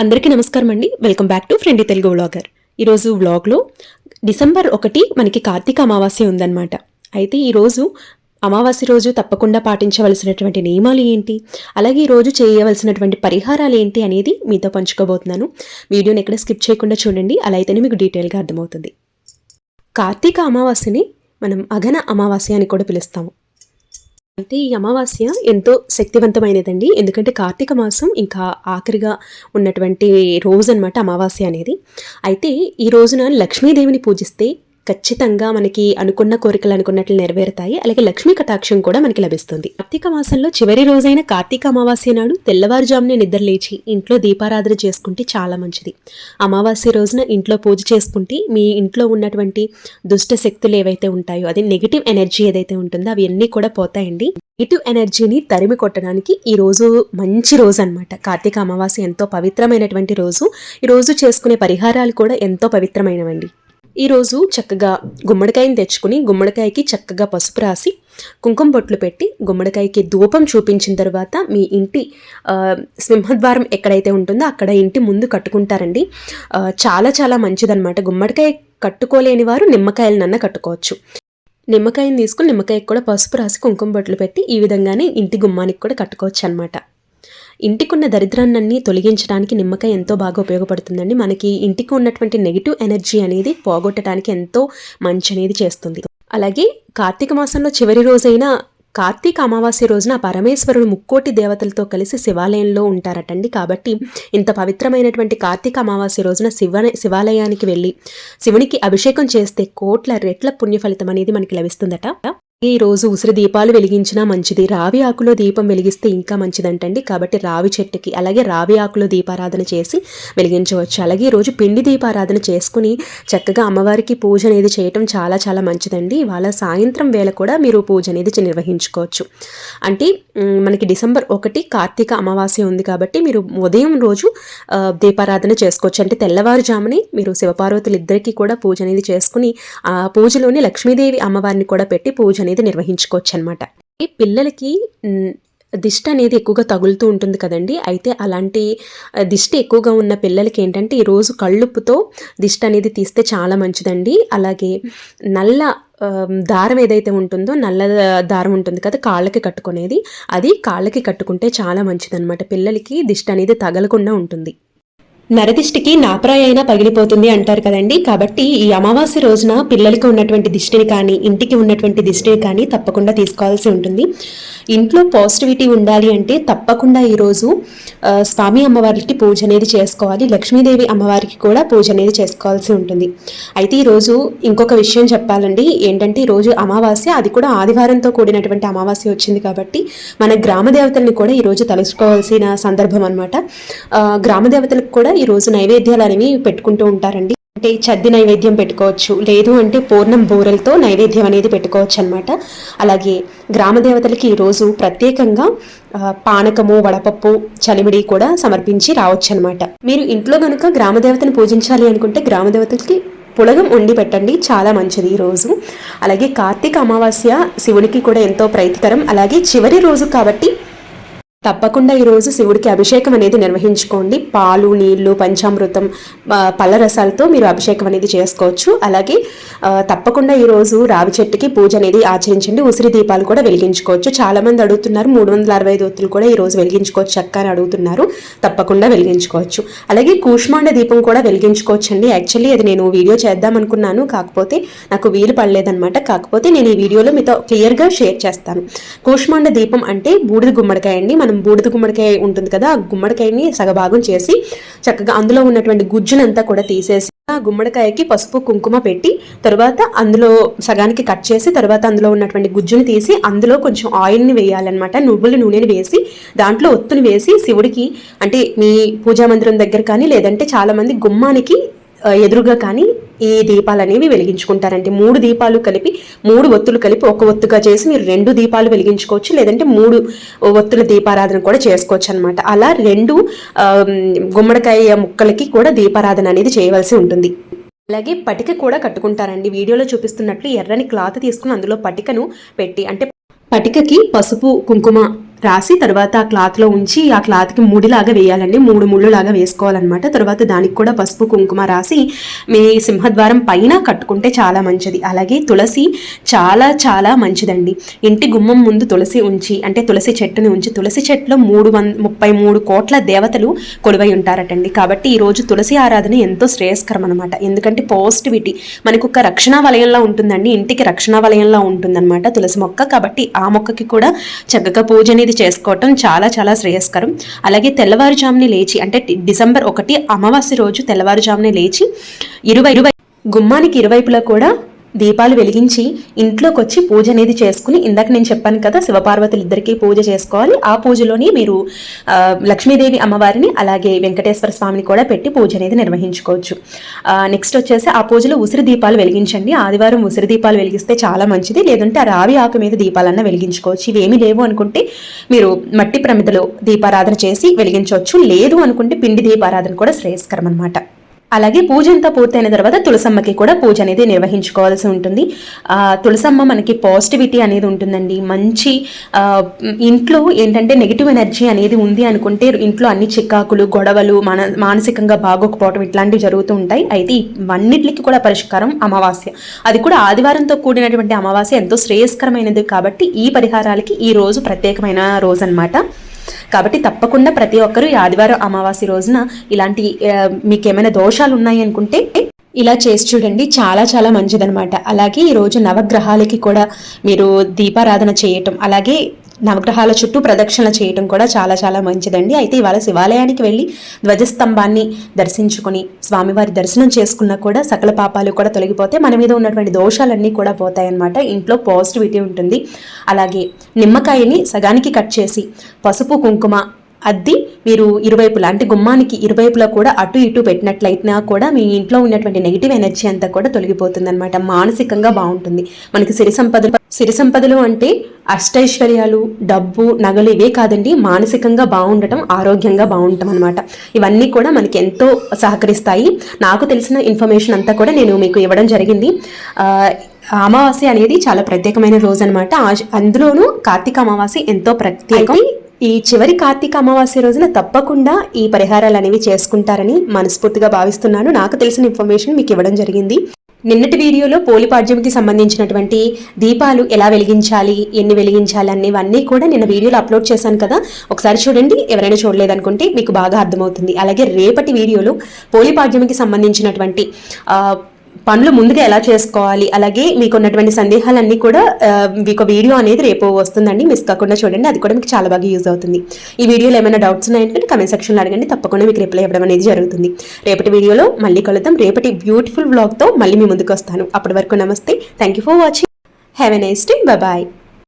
అందరికీ నమస్కారం అండి. Welcome back to friend Telugu vlogger ఈరోజు వ్లాగ్లో డిసెంబర్ ఒకటి మనకి కార్తీక అమావాస్య ఉందన్నమాట. అయితే ఈరోజు అమావాస్య రోజు తప్పకుండా పాటించవలసినటువంటి నియమాలు ఏంటి? అలాగే ఈరోజు చేయవలసినటువంటి పరిహారాలు ఏంటి అనేది మీతో పంచుకోబోతున్నాను. వీడియోని ఎక్కడ స్కిప్ చేయకుండా చూడండి. అలా అయితేనే మీకు డీటెయిల్గా అర్థమవుతుంది. కార్తీక అమావాస్యని మనం అఘన అమావాస్య అని కూడా పిలుస్తాము. అయితే ఈ అమావాస్య ఎంతో శక్తివంతమైనదండి. ఎందుకంటే కార్తీక మాసం ఇంకా ఆఖరిగా ఉన్నటువంటి రోజు అనమాట అమావాస్య అనేది. అయితే ఈ రోజున లక్ష్మీదేవిని పూజిస్తే ఖచ్చితంగా మనకి అనుకున్న కోరికలు అనుకున్నట్లు నెరవేరుతాయి. అలాగే లక్ష్మీ కటాక్షం కూడా మనకి లభిస్తుంది. కార్తీక మాసంలో చివరి రోజైన కార్తీక అమావాస్య నాడు తెల్లవారుజామునే నిద్రలేచి ఇంట్లో దీపారాధన చేసుకుంటే చాలా మంచిది. అమావాస్య రోజున ఇంట్లో పూజ చేసుకుంటే మీ ఇంట్లో ఉన్నటువంటి దుష్ట శక్తులు ఏవైతే ఉంటాయో అది నెగిటివ్ ఎనర్జీ ఏదైతే ఉంటుందో అవి అన్నీ కూడా పోతాయండి. నెగిటివ్ ఎనర్జీని తరిమి కొట్టడానికి ఈ రోజు మంచి రోజు అనమాట కార్తీక అమావాస్య ఎంతో పవిత్రమైనటువంటి రోజు. ఈ రోజు చేసుకునే పరిహారాలు కూడా ఎంతో పవిత్రమైనవండి. ఈరోజు చక్కగా గుమ్మడికాయని తెచ్చుకుని గుమ్మడికాయకి చక్కగా పసుపు రాసి కుంకుమ బొట్లు పెట్టి గుమ్మడికాయకి ధూపం చూపించిన తర్వాత మీ ఇంటి సింహద్వారం ఎక్కడైతే ఉంటుందో అక్కడ ఇంటి ముందు కట్టుకుంటారండి. చాలా చాలా మంచిదన్నమాట. గుమ్మడికాయ కట్టుకోలేని వారు నిమ్మకాయలనన్న కట్టుకోవచ్చు. నిమ్మకాయని తీసుకుని నిమ్మకాయకి కూడా పసుపు రాసి కుంకుమ బొట్లు పెట్టి ఈ విధంగానే ఇంటి గుమ్మానికి కూడా కట్టుకోవచ్చు అనమాట ఇంటికున్న దరిద్రాన్ని తొలగించడానికి నిమ్మకాయ ఎంతో బాగా ఉపయోగపడుతుందండి. మనకి ఇంటికి ఉన్నటువంటి నెగిటివ్ ఎనర్జీ అనేది పోగొట్టడానికి ఎంతో మంచి అనేది చేస్తుంది. అలాగే కార్తీక మాసంలో చివరి రోజైన కార్తీక అమావాస్య రోజున పరమేశ్వరుడు ముక్కోటి దేవతలతో కలిసి శివాలయంలో ఉంటారటండి. కాబట్టి ఇంత పవిత్రమైనటువంటి కార్తీక అమావాస్య రోజున శివ శివాలయానికి వెళ్ళి శివునికి అభిషేకం చేస్తే కోట్ల రెట్ల పుణ్య ఫలితం అనేది మనకి లభిస్తుందట. ఈ రోజు ఉసిరి దీపాలు వెలిగించినా మంచిది. రావి ఆకులో దీపం వెలిగిస్తే ఇంకా మంచిదంటండి. కాబట్టి రావి చెట్టుకి అలాగే రావి ఆకులో దీపారాధన చేసి వెలిగించవచ్చు. అలాగే ఈ రోజు పిండి దీపారాధన చేసుకుని చక్కగా అమ్మవారికి పూజ అనేది చేయటం చాలా చాలా మంచిదండి. ఇవాళ సాయంత్రం వేళ కూడా మీరు పూజ అనేది నిర్వహించుకోవచ్చు. అంటే మనకి డిసెంబర్ ఒకటి కార్తీక అమావాస్య ఉంది కాబట్టి మీరు ఉదయం రోజు దీపారాధన చేసుకోవచ్చు. అంటే తెల్లవారుజాముని మీరు శివపార్వతులు ఇద్దరికీ కూడా పూజ అనేది చేసుకుని ఆ పూజలోని లక్ష్మీదేవి అమ్మవారిని కూడా పెట్టి పూజ అనేది నిర్వహించుకోవచ్చు అనమాట ఈ పిల్లలకి దిష్టి అనేది ఎక్కువగా తగులుతూ ఉంటుంది కదండి. అయితే అలాంటి దిష్టి ఎక్కువగా ఉన్న పిల్లలకి ఏంటంటే ఈరోజు కళ్ళుప్పుతో దిష్టి అనేది తీస్తే చాలా మంచిదండి. అలాగే నల్ల దారం ఏదైతే ఉంటుందో నల్ల దారం ఉంటుంది కదా కాళ్ళకి కట్టుకునేది అది కాళ్ళకి కట్టుకుంటే చాలా మంచిదన్నమాట. పిల్లలకి దిష్టి అనేది తగలకుండా ఉంటుంది. నరదిష్టికి నాప్రాయ అయినా పగిలిపోతుంది అంటారు కదండి. కాబట్టి ఈ అమావాస్య రోజున పిల్లలకి ఉన్నటువంటి దిష్టిని కానీ ఇంటికి ఉన్నటువంటి దిష్టిని కానీ తప్పకుండా తీసుకోవాల్సి ఉంటుంది. ఇంట్లో పాజిటివిటీ ఉండాలి అంటే తప్పకుండా ఈరోజు స్వామి అమ్మవారికి పూజ అనేది చేసుకోవాలి. లక్ష్మీదేవి అమ్మవారికి కూడా పూజ అనేది చేసుకోవాల్సి ఉంటుంది. అయితే ఈరోజు ఇంకొక విషయం చెప్పాలండి. ఏంటంటే ఈరోజు అమావాస్య అది కూడా ఆదివారంతో కూడినటువంటి అమావాస్య వచ్చింది కాబట్టి మన గ్రామ దేవతల్ని కూడా ఈరోజు తలుచుకోవాల్సిన సందర్భం అనమాట గ్రామ దేవతలకు కూడా ఈరోజు నైవేద్యాలు అనేవి పెట్టుకుంటూ ఉంటారండి. అంటే చద్ది నైవేద్యం పెట్టుకోవచ్చు. లేదు అంటే పూర్ణం బూరెలతో నైవేద్యం అనేది పెట్టుకోవచ్చు అనమాట అలాగే గ్రామ దేవతలకి ఈరోజు ప్రత్యేకంగా పానకము వడపప్పు చలిమిడి కూడా సమర్పించి రావచ్చు అనమాట మీరు ఇంట్లో కనుక గ్రామ దేవతను పూజించాలి అనుకుంటే గ్రామ దేవతలకి పులగం వండి పెట్టండి. చాలా మంచిది ఈ రోజు. అలాగే కార్తీక అమావాస్య శివునికి కూడా ఎంతో ప్రైతికరం. అలాగే చివరి రోజు కాబట్టి తప్పకుండా ఈరోజు శివుడికి అభిషేకం అనేది నిర్వహించుకోండి. పాలు నీళ్ళు పంచామృతం ఆ, పళ్ళ రసాలతో మీరు అభిషేకం అనేది చేసుకోవచ్చు. అలాగే తప్పకుండా ఈరోజు రావి చెట్టుకి పూజ అనేది ఆచరించండి. ఉసిరి దీపాలు కూడా వెలిగించుకోవచ్చు. చాలామంది అడుగుతున్నారు మూడు వందల అరవై ఐదు ఒత్తులు కూడా ఈరోజు వెలిగించుకోవచ్చు చక్క అని అడుగుతున్నారు. తప్పకుండా వెలిగించుకోవచ్చు. అలాగే కూష్మాండ దీపం కూడా వెలిగించుకోవచ్చు అండి యాక్చువల్లీ అది నేను వీడియో చేద్దాం అనుకున్నాను. కాకపోతే నాకు వీలు పడలేదన్నమాట. కాకపోతే నేను ఈ వీడియోలో మీతో క్లియర్గా షేర్ చేస్తాను. కూష్మాండ దీపం అంటే బూడిద గుమ్మడికాయ అండి మనం బూడిద గుమ్మడికాయ ఉంటుంది కదా ఆ గుమ్మడికాయని సగభాగం చేసి చక్కగా అందులో ఉన్నటువంటి గుజ్జునంతా కూడా తీసేసి ఆ గుమ్మడికాయకి పసుపు కుంకుమ పెట్టి తర్వాత అందులో సగానికి కట్ చేసి తర్వాత అందులో ఉన్నటువంటి గుజ్జుని తీసి అందులో కొంచెం ఆయిల్ని వేయాలన్నమాట. నువ్వుల నూనెని వేసి దాంట్లో ఒత్తుని వేసి శివుడికి అంటే మీ పూజా మందిరం దగ్గర కానీ లేదంటే చాలామంది గుమ్మానికి ఎదురుగా కానీ ఈ దీపాలు అనేవి వెలిగించుకుంటారంటే మూడు దీపాలు కలిపి మూడు ఒత్తులు కలిపి ఒక ఒత్తుగా చేసి మీరు రెండు దీపాలు వెలిగించుకోవచ్చు లేదంటే మూడు ఒత్తుల దీపారాధన కూడా చేసుకోవచ్చు అనమాట అలా రెండు గుమ్మడికాయ ముక్కలకి కూడా దీపారాధన అనేది చేయవలసి ఉంటుంది. అలాగే పటిక కూడా కట్టుకుంటారండి. వీడియోలో చూపిస్తున్నట్లు ఎర్రని క్లాత్ తీసుకుని అందులో పటికను పెట్టి అంటే పటికకి పసుపు కుంకుమ రాసి తర్వాత ఆ క్లాత్లో ఉంచి ఆ క్లాత్కి ముడిలాగా వేయాలండి. మూడు ముళ్ళులాగా వేసుకోవాలన్నమాట. తర్వాత దానికి కూడా పసుపు కుంకుమ రాసి మీ సింహద్వారం పైన కట్టుకుంటే చాలా మంచిది. అలాగే తులసి చాలా చాలా మంచిదండి. ఇంటి గుమ్మం ముందు తులసి ఉంచి అంటే తులసి చెట్టుని ఉంచి తులసి చెట్టులో మూడు వంద ముప్పై మూడు కోట్ల దేవతలు కొలువై ఉంటారటండి. కాబట్టి ఈరోజు తులసి ఆరాధన ఎంతో శ్రేయస్కరం అనమాట ఎందుకంటే పాజిటివిటీ మనకు ఒక రక్షణ వలయంలో ఉంటుందండి. ఇంటికి రక్షణ వలయంలో ఉంటుందన్నమాట తులసి మొక్క. కాబట్టి ఆ మొక్కకి కూడా చక్కగా పూజ అనేది చేసుకోవటం చాలా చాలా శ్రేయస్కరం. అలాగే తెల్లవారుజాముని లేచి అంటే డిసెంబర్ ఒకటి అమావాస్య రోజు తెల్లవారుజామునే లేచి ఇరవై ఇరవై గుమ్మానికి ఇరువైపులా కూడా దీపాలు వెలిగించి ఇంట్లోకి వచ్చి పూజ అనేది చేసుకుని ఇందాక నేను చెప్పాను కదా శివపార్వతులు ఇద్దరికీ పూజ చేసుకోవాలి. ఆ పూజలోని మీరు లక్ష్మీదేవి అమ్మవారిని అలాగే వెంకటేశ్వర స్వామిని కూడా పెట్టి పూజ అనేది నిర్వహించుకోవచ్చు. నెక్స్ట్ వచ్చేసి ఆ పూజలో ఉసిరి దీపాలు వెలిగించండి. ఆదివారం ఉసిరి దీపాలు వెలిగిస్తే చాలా మంచిది. లేదంటే ఆ రావి ఆకు మీద దీపాలన్నా వెలిగించుకోవచ్చు. ఇవేమీ లేవు అనుకుంటే మీరు మట్టి ప్రమిదలో దీపారాధన చేసి వెలిగించవచ్చు. లేదు అనుకుంటే పిండి దీపారాధన కూడా శ్రేయస్కరం అనమాట అలాగే పూజ అంతా పూర్తయిన తర్వాత తులసమ్మకి కూడా పూజ అనేది నిర్వహించుకోవాల్సి ఉంటుంది. తులసమ్మ మనకి పాజిటివిటీ అనేది ఉంటుందండి. మంచి ఇంట్లో ఏంటంటే నెగిటివ్ ఎనర్జీ అనేది ఉంది అనుకుంటే ఇంట్లో అన్ని చికాకులు గొడవలు మన మానసికంగా బాగోకపోవడం ఇట్లాంటివి జరుగుతూ ఉంటాయి. అయితే ఇవన్నిటికి కూడా పరిష్కారం అమావాస్య. అది కూడా ఆదివారంతో కూడినటువంటి అమావాస్య ఎంతో శ్రేయస్కరమైనది కాబట్టి ఈ పరిహారాలకి ఈ రోజు ప్రత్యేకమైన రోజు అన్నమాట కాబట్టి తప్పకుండా ప్రతి ఒక్కరూ ఈ ఆదివారం అమావాస్య రోజున ఇలాంటి మీకు ఏమైనా దోషాలు ఉన్నాయి అనుకుంటే ఇలా చేసి చూడండి. చాలా చాలా మంచిదనమాట అలాగే ఈరోజు నవగ్రహాలకి కూడా మీరు దీపారాధన చేయటం అలాగే నవగ్రహాల చుట్టూ ప్రదక్షిణ చేయటం కూడా చాలా చాలా మంచిదండి. అయితే ఇవాళ శివాలయానికి వెళ్ళి ధ్వజస్తంభాన్ని దర్శించుకుని స్వామివారి దర్శనం చేసుకున్నా కూడా సకల పాపాలు కూడా తొలగిపోతే మన మీద ఉన్నటువంటి దోషాలన్నీ కూడా పోతాయన్నమాట. ఇంట్లో పాజిటివిటీ ఉంటుంది. అలాగే నిమ్మకాయని సగానికి కట్ చేసి పసుపు కుంకుమ అద్ది మీరు ఇరువైపులా అంటే గుమ్మానికి ఇరువైపులా కూడా అటు ఇటు పెట్టినట్లయినా కూడా మీ ఇంట్లో ఉన్నటువంటి నెగిటివ్ ఎనర్జీ అంతా కూడా తొలగిపోతుంది అనమాట మానసికంగా బాగుంటుంది. మనకి సిరి సంపదలు సిరి సంపదలు అంటే అష్టైశ్వర్యాలు డబ్బు నగలు ఇవే కాదండి. మానసికంగా బాగుండటం ఆరోగ్యంగా బాగుండటం అనమాట ఇవన్నీ కూడా మనకి ఎంతో సహకరిస్తాయి. నాకు తెలిసిన ఇన్ఫర్మేషన్ అంతా కూడా నేను మీకు ఇవ్వడం జరిగింది. అమావాస్య అనేది చాలా ప్రత్యేకమైన రోజు అనమాట అందులోనూ కార్తీక అమావాస్య ఎంతో ప్రత్యేకం. ఈ చివరి కార్తీక అమావాస్య రోజున తప్పకుండా ఈ పరిహారాలు అనేవి చేసుకుంటారని మనస్ఫూర్తిగా భావిస్తున్నాను. నాకు తెలిసిన ఇన్ఫర్మేషన్ మీకు ఇవ్వడం జరిగింది. నిన్నటి వీడియోలో పోలిపాడ్యంకి సంబంధించినటువంటి దీపాలు ఎలా వెలిగించాలి ఎన్ని వెలిగించాలి అనేవన్నీ కూడా నిన్న వీడియోలో అప్లోడ్ చేశాను కదా. ఒకసారి చూడండి. ఎవరైనా చూడలేదనుకుంటే మీకు బాగా అర్థమవుతుంది. అలాగే రేపటి వీడియోలో పోలిపాడ్యంకి సంబంధించినటువంటి పనులు ముందుగా ఎలా చేసుకోవాలి? అలాగే మీకు ఉన్నటువంటి సందేహాలన్నీ కూడా మీకు వీడియో అనేది రేపు వస్తుందండి. మిస్ కాకుండా చూడండి. అది కూడా మీకు చాలా బాగా యూజ్ అవుతుంది. ఈ వీడియోలో ఏమైనా డౌట్స్ ఉన్నాయంటే కమెంట్ సెక్షన్లో అడగండి. తప్పకుండా మీకు రిప్లై ఇవ్వడం అనేది జరుగుతుంది. రేపటి వీడియోలో మళ్ళీ కలుద్దాం. రేపటి బ్యూటిఫుల్ వ్లాగ్తో మళ్ళీ మీ ముందుకు వస్తాను. అప్పటి వరకు నమస్తే. Thank you for watching have a nice day bye